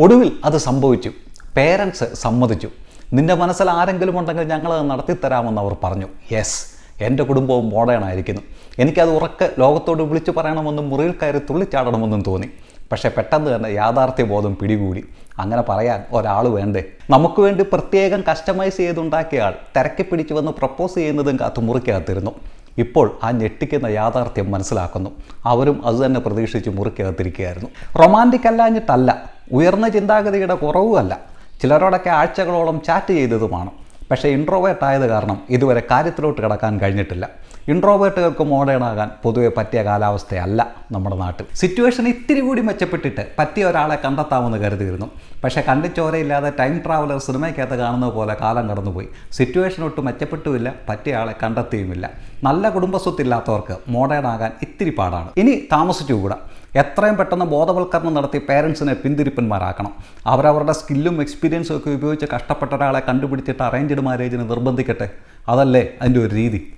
ഒടുവിൽ അത് സംഭവിച്ചു. പേരൻസ് സമ്മതിച്ചു. നിന്റെ മനസ്സിൽ ആരെങ്കിലും ഉണ്ടെങ്കിൽ ഞങ്ങളത് നടത്തിത്തരാമെന്ന് അവർ പറഞ്ഞു. യെസ് എന്റെ കുടുംബവും മോഡേൺ ആയിരിക്കുന്നു എനിക്കത് ഉറക്കെ ലോകത്തോട് വിളിച്ചു പറയണമെന്നും മുറിയിൽ കയറി തുള്ളിച്ചാടണമെന്നും തോന്നി. പക്ഷേ പെട്ടെന്ന് തന്നെ യാഥാർത്ഥ്യബോധം പിടികൂടി. അങ്ങനെ പറയാൻ ഒരാൾ വേണ്ടേ? നമുക്ക് വേണ്ടി പ്രത്യേകം കസ്റ്റമൈസ് ചെയ്തുണ്ടാക്കിയ ആൾ തിരക്കി പിടിച്ചു വന്ന് പ്രപ്പോസ് ചെയ്യുന്നതും കാത്തു മുറിക്കകത്തിരുന്നു. ഇപ്പോൾ ആ ഞെട്ടിക്കുന്ന യാഥാർത്ഥ്യം മനസ്സിലാക്കുന്നു. അവരും അതുതന്നെ പ്രതീക്ഷിച്ച് മുറിക്കകത്തിരിക്കുകയായിരുന്നു. റൊമാന്റിക് അല്ലാഞ്ഞിട്ടല്ല. ഉയർന്ന ചിന്താഗതിയുടെ കുറവുമല്ല. ചിലരോടൊക്കെ ആഴ്ചകളോളം ചാറ്റ് ചെയ്തതുമാണ്. പക്ഷേ ഇൻട്രോവേർട്ട് ആയത് കാരണം ഇതുവരെ കാര്യത്തിലോട്ട് കിടക്കാൻ കഴിഞ്ഞിട്ടില്ല. ഇൻട്രോവേർട്ടുകൾക്ക് മോഡേൺ ആകാൻ പൊതുവെ പറ്റിയ കാലാവസ്ഥയല്ല നമ്മുടെ നാട്ടിൽ. സിറ്റുവേഷൻ ഇത്തിരി കൂടി മെച്ചപ്പെട്ടിട്ട് പറ്റിയ ഒരാളെ കണ്ടെത്താമെന്ന് കരുതിയിരുന്നു. പക്ഷേ കണ്ടിച്ചോരയില്ലാതെ ടൈം ട്രാവലർ സിനിമയ്ക്കകത്ത് കാണുന്നത് പോലെ കാലം കടന്നുപോയി. സിറ്റുവേഷൻ ഒട്ടും മെച്ചപ്പെട്ടുമില്ല പറ്റിയ ആളെ കണ്ടെത്തിയുമില്ല. നല്ല കുടുംബസ്വത്തില്ലാത്തവർക്ക് മോഡേൺ ആകാൻ ഇത്തിരി പാടാണ്. ഇനി താമസിച്ചുകൂടാ എത്രയും പെട്ടെന്ന് ബോധവൽക്കരണം നടത്തി പേരൻസിനെ പിന്തിരിപ്പന്മാരാക്കണം. അവരവരുടെ സ്കില്ലും എക്സ്പീരിയൻസും ഒക്കെ ഉപയോഗിച്ച് കഷ്ടപ്പെട്ട ഒരാളെ കണ്ടുപിടിച്ചിട്ട് അറേഞ്ച്ഡ് മാരേജിന് നിർബന്ധിക്കട്ടെ? അതല്ലേ അതിന്റെ ഒരു രീതി.